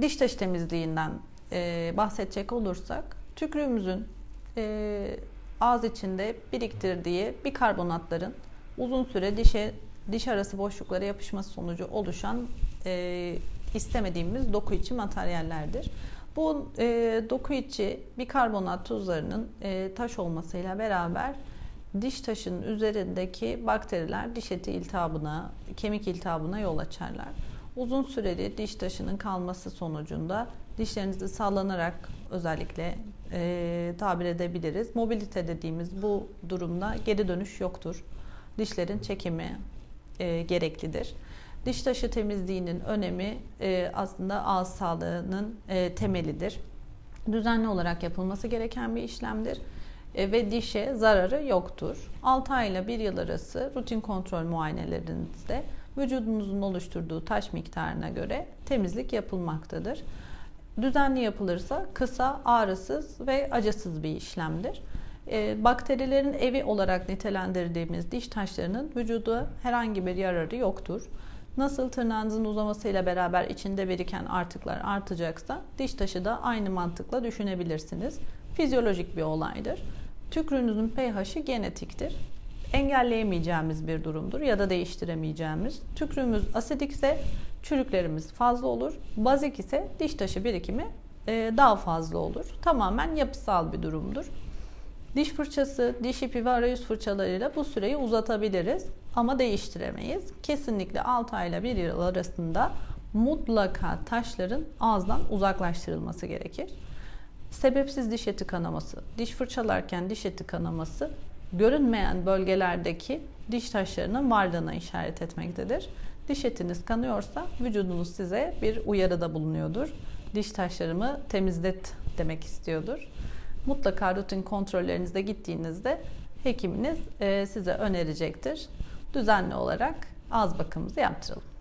diş taşı temizliğinden e, bahsedecek olursak, tükrüğümüzün e, ağız içinde biriktirdiği bikarbonatların uzun süre dişe diş arası boşluklara yapışması sonucu oluşan e, istemediğimiz doku içi materyallerdir. Bu e, doku içi bikarbonat tuzlarının e, taş olmasıyla beraber diş taşının üzerindeki bakteriler diş eti iltihabına, kemik iltihabına yol açarlar. Uzun süreli diş taşının kalması sonucunda dişlerinizi sallanarak özellikle e, tabir edebiliriz. Mobilite dediğimiz bu durumda geri dönüş yoktur. Dişlerin çekimi e, gereklidir. Diş taşı temizliğinin önemi e, aslında ağız sağlığının e, temelidir. Düzenli olarak yapılması gereken bir işlemdir e, ve dişe zararı yoktur. 6 ay ile 1 yıl arası rutin kontrol muayenelerinizde vücudunuzun oluşturduğu taş miktarına göre temizlik yapılmaktadır. Düzenli yapılırsa kısa, ağrısız ve acısız bir işlemdir. E, bakterilerin evi olarak nitelendirdiğimiz diş taşlarının vücuda herhangi bir yararı yoktur. Nasıl tırnağınızın uzamasıyla beraber içinde biriken artıklar artacaksa diş taşı da aynı mantıkla düşünebilirsiniz. Fizyolojik bir olaydır. Tükrüğünüzün pH'i genetiktir. Engelleyemeyeceğimiz bir durumdur ya da değiştiremeyeceğimiz. Tükrüğümüz asidikse çürüklerimiz fazla olur. Bazik ise diş taşı birikimi e, daha fazla olur. Tamamen yapısal bir durumdur. Diş fırçası, diş ipi ve arayüz fırçalarıyla bu süreyi uzatabiliriz ama değiştiremeyiz. Kesinlikle 6 ay ile 1 yıl arasında mutlaka taşların ağızdan uzaklaştırılması gerekir. Sebepsiz diş eti kanaması, diş fırçalarken diş eti kanaması görünmeyen bölgelerdeki diş taşlarının varlığına işaret etmektedir. Diş etiniz kanıyorsa vücudunuz size bir uyarıda bulunuyordur. Diş taşlarımı temizlet demek istiyordur. Mutlaka rutin kontrollerinizde gittiğinizde hekiminiz e, size önerecektir. Düzenli olarak ağız bakımımızı yaptıralım.